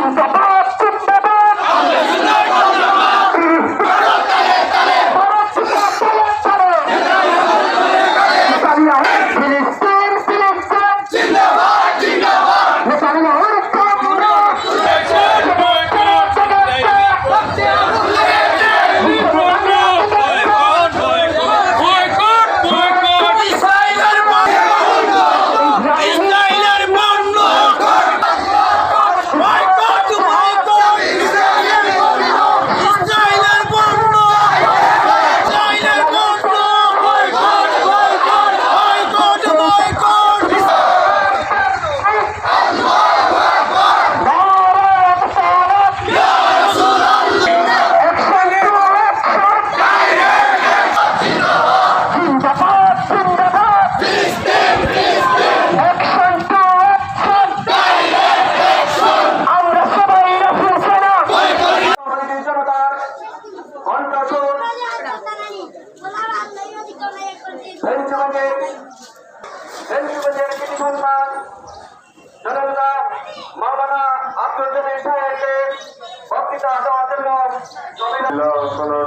Gracias.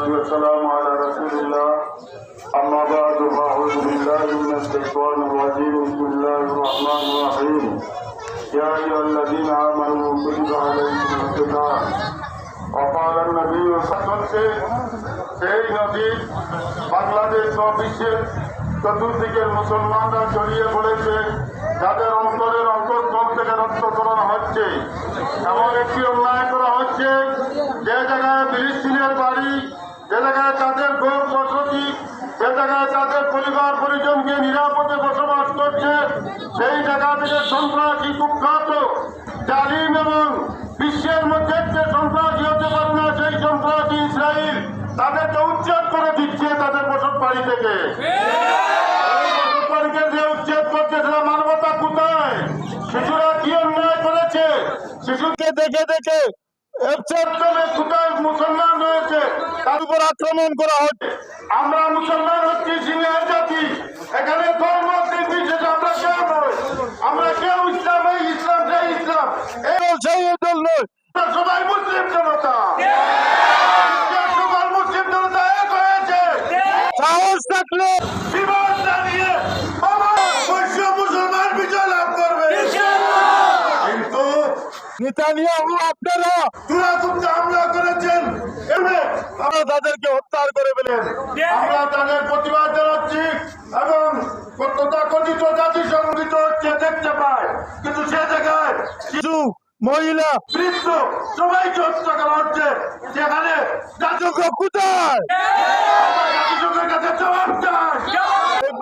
والسلام على رسول الله أما بعد فأعوذ بالله من الشيطان الرجيم بسم الله الرحمن الرحيم يا أيها الذين آمنوا كتب عليكم القتال وقال النبي صلى الله عليه وسلم সেই নদী বাংলাদেশ ও বিশ্বের চতুর্দিকের মুসলমানরা ছড়িয়ে পড়েছে, যাদের অন্তরের অন্তঃস্থল থেকে রক্তকরণ হচ্ছে। এমন একটি অন্যায় করা হচ্ছে, যে জায়গায় ফিলিস্তিনের বাড়ি, যে জায়গায় তাদের গোপ বসতি, যে জায়গায় তাদের পরিবার পরিজনকে নিরাপদে বসবাস করছে, সেই জায়গা থেকে সন্ত্রাসী কুখ্যাত, জালিম এবং বিশ্বের মধ্যে যে সন্ত্রাসী হতে পারে না, সেই সন্ত্রাসী ইসরায়েল তাদেরকে উচ্ছেদ করে দিচ্ছে তাদের বসত বাড়ি থেকে। উচ্ছেদ করছে কোথায়? শিশুরা করেছে? শিশুকে দেখে মুসলমান তার উপর করা আমরা মুসলমান হচ্ছি, সিনিয়র জাতি। এখানে ধর্ম নির্বিশেষে আমরা কেউ নয়। আমরা কেউ ইসলাম ইসলাম এই দল সেই দল আমরা সবাই মুসলিম জনতা সবাই মুসলিম জনতা এক হয়েছে সাহস থাকলে বিমান জানিয়ে আমার বৈশ্য মুসলমান বিজয় লাভ করবে কিন্তু নেতানিয়াহু আপনারা তুরাতুমতে হামলা করেছেন আপনারা তাদেরকে হত্যা করে ফেলেন আমরা তাদের এবং তথাকথিত জাতিসংঘিত হচ্ছে দেখতে কিন্তু সে জায়গায় কিছু মহিলা বৃদ্ধ সবাইকে হত্যা হচ্ছে যেখানে জাতিসংঘ কোথায়? জাতিসংঘের কাছে জবাব চাই। এই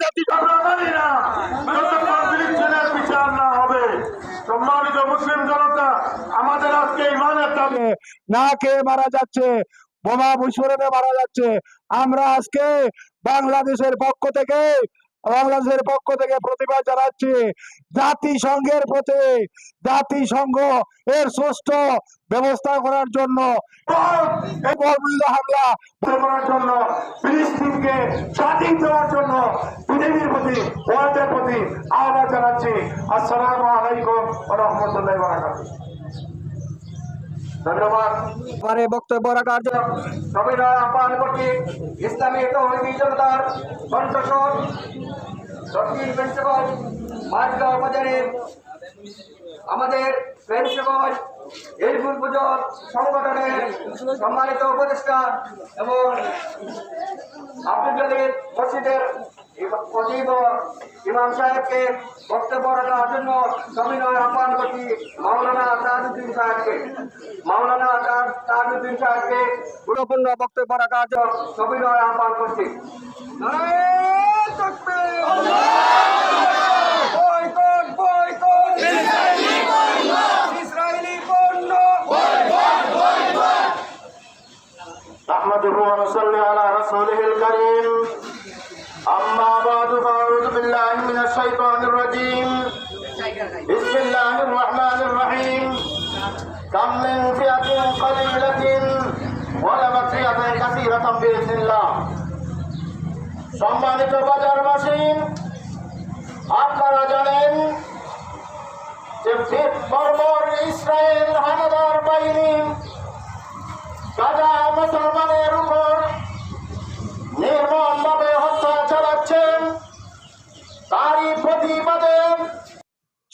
জাতি আমরা মানি না। যতক্ষণ ফিলিস্তিনের বিচার না হবে। সম্মানিত মুসলিম জনতা আমাদের আজকে ইমানের দাবি। না খেয়ে মারা যাচ্ছে বোমা বিস্ফোরণে মারা যাচ্ছে। আমরা আজকে বাংলাদেশের পক্ষ থেকে বাংলাদেশের পক্ষ থেকে প্রতিবাদ জানাচ্ছি। জাতিসংঘের প্রতি, জাতিসংঘ এর সুষ্ঠু ব্যবস্থা করার জন্য হামলা করার জন্য, ফিলিস্তিনকে স্বাধীন দেওয়ার জন্য পৃথিবীর প্রতি প্রতি আহ্বান জানাচ্ছি। আসসালামু আলাইকুম রহমতুল্লাহ ধন্যবাদ। বক্তব্য রাখার জন্য সবিনয় আহ্বান করছি ইসলামী তৌহিদি জনতার কণ্ঠস্বর দক্ষিণ পঞ্চগড় মাঝগাঁও বাজারের আমাদের পঞ্চগড় এলফুল পুজোর সংগঠনের সম্মানিত উপদেষ্টা এবং আব্দুল জলিল মসজিদের খতিব ইমাম সাহেবকে বক্তব্য রাখার জন্য সবিনয় আহ্বান করছি মাওলানা তাজউদ্দিন সাহেবকে। মাওলানা তাজ- তাজউদ্দিন সাহেবকে গুরুত্বপূর্ণ বক্তব্য রাখার জন্য সবিনয় আহ্বান করছি। بسم الله الرحمن الرحيم كم من فئة قليلة غلبت فئة كثيرة بإذن الله সম্মানিত বাজারবাসী আপনারা জানেন যে বর্বর ইসরায়েল হামলা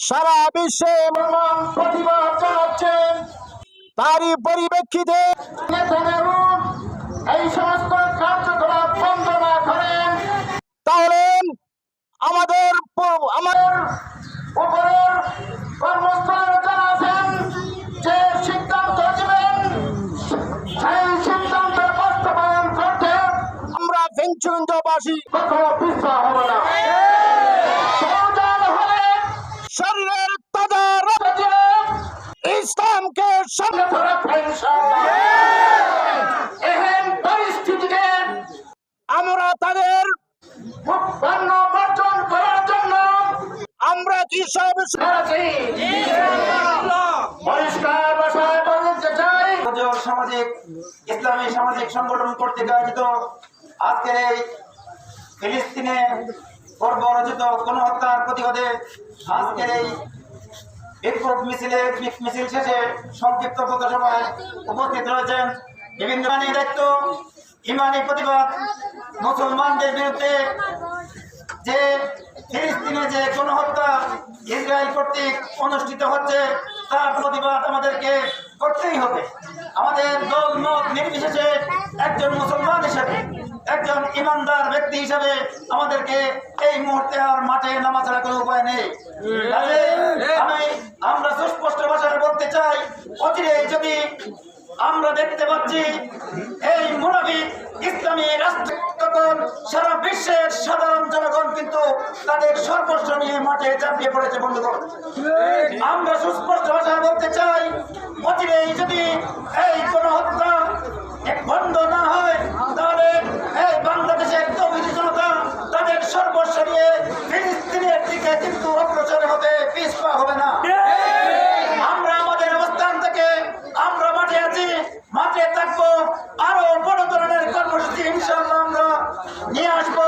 সারা বিশ্বে প্রতিবাদ জানাচ্ছেন তারই পরিপ্রেক্ষিতে এই সমস্ত সামাজিক, ইসলামী সামাজিক সংগঠন কর্তৃক আয়োজিত আজকের এই ফিলিস্তিনে বর্বরচিত গণহত্যার প্রতিবাদে আজকের এই বিক্ষোভ মিছিলে মিছিল শেষে সংক্ষিপ্ত পথসভায় উপস্থিত রয়েছেন বিভিন্ন দায়িত্ব, ইমানি প্রতিবাদ, মুসলমানদের বিরুদ্ধে যে ফিলিস্তিনে যে গণহত্যা ইসরায়েল কর্তৃক অনুষ্ঠিত হচ্ছে, তার প্রতিবাদ আমাদেরকে করতেই হবে। আমাদের দল, মত নির্বিশেষে একজন মুসলমান হিসেবে, একজন ইমানদার ব্যক্তি হিসেবে আমাদেরকে এই মুহূর্তে আর মাঠে নামা ছাড়া কোনো উপায় নেই। আমি, আমরা সুস্পষ্ট ভাষায় বলতে চাই অচিরে যদি আমরা দেখতে পাচ্ছি এই মুনাফিক ইসলামী রাষ্ট্র তখন সারা বিশ্বের সাধারণ জনগণ কিন্তু তাদের সর্বস্ব নিয়ে মাঠে চাপিয়ে পড়েছে, বন্ধুগণ। আমরা সুস্পষ্ট ভাষায় বলতে চাই, অচিরেই যদি এই কোন হত্যা বন্ধ না হয়, তাহলে এই বাংলাদেশের তৌহিদি জনতা তাদের সর্বস্ব নিয়ে ফিলিস্তিনের দিকে কিন্তু অগ্রসর হবে, পিছপা হবে না আমরা আমাদের অবস্থান থেকে আমরা মাঠে আছি মাঠে থাকব আরও বড় ধরনের কর্মসূচি ইনশাল্লাহ আমরা নিয়ে আসব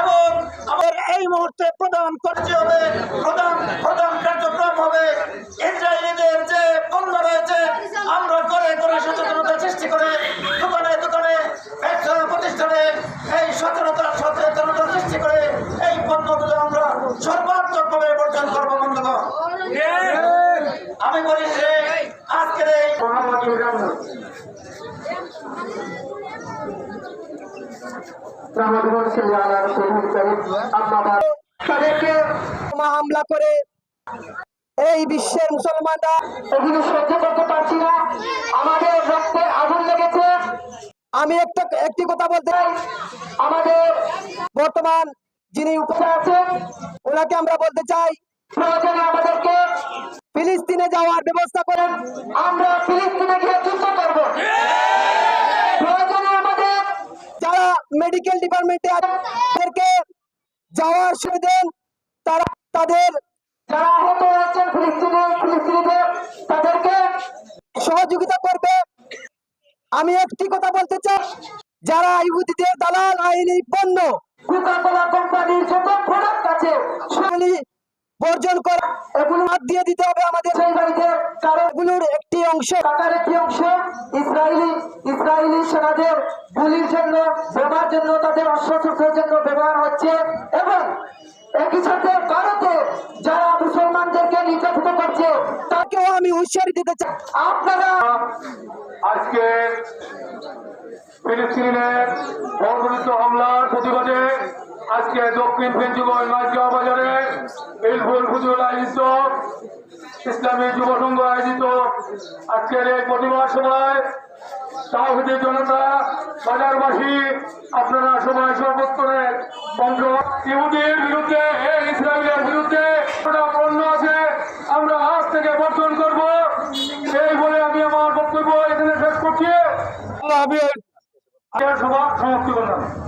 এবং আমাদের এই মুহূর্তে প্রধান কার্য হবে প্রধান প্রধান কার্যক্রম হবে ইসরায়েলিদের যে পণ্য রয়েছে আমরা করে করে সচেতনতা সৃষ্টি করে দোকানে দোকানে ব্যবসা প্রতিষ্ঠানে এই সচেতনতা সচেতনতা সৃষ্টি করে এই পণ্যগুলো আমরা সর্বাত্মকভাবে বর্জন করব বন্ধুগণ আমি বলি যে আজকের এই মোহাম্মদ ইমরান তাদেরকে বোমা হামলা করে এই বিশ্বের মুসলমানরা এগুলো সহ্য করতে পারছি না আমাদের রক্তে আগুন লেগেছে আমি একটা একটি কথা বলতে আমাদের বর্তমান যিনি উপস্থিত আছেন, ওনাকে আমরা বলতে চাই, প্রয়োজনে আমাদেরকে ফিলিস্তিনে যাওয়ার ব্যবস্থা করেন। আমরা ফিলিস্তিনে গিয়ে যুদ্ধ করব। মেডিকেল ডিপার্টমেন্টে তাদেরকে যাওয়ার সুবিধেন তারা তাদের যারা আহত হয়েছেন ফিলিস্তিনিদের তাদেরকে সহযোগিতা করবে। আমি একটি কথা বলতে চাই যারা ইহুদিদের দালাল আইনি পণ্য কোকাকোলা কোম্পানির যত প্রোডাক্ট আছে সেগুলি বর্জন করে এগুলো হাত দিয়ে দিতে হবে আমাদের। সেই বাড়িতে কারও একটি অংশ টাকার একটি অংশ ইসরায়েলি দিতে আপনারা আজকে ফিলিস্তিনের হামলার প্রতিবাদে আজকে দক্ষিণ বাজারে ফুজুল আয়োজিত ইসলামী যুব সংঘ আয়োজিত আজকের এই প্রতিবাদ সভায় তাহিদি জনতা, বাজারবাসী, আপনারা সবাই সর্বোত্তরের অংশ ইহুদির বিরুদ্ধে ইসরায়েলের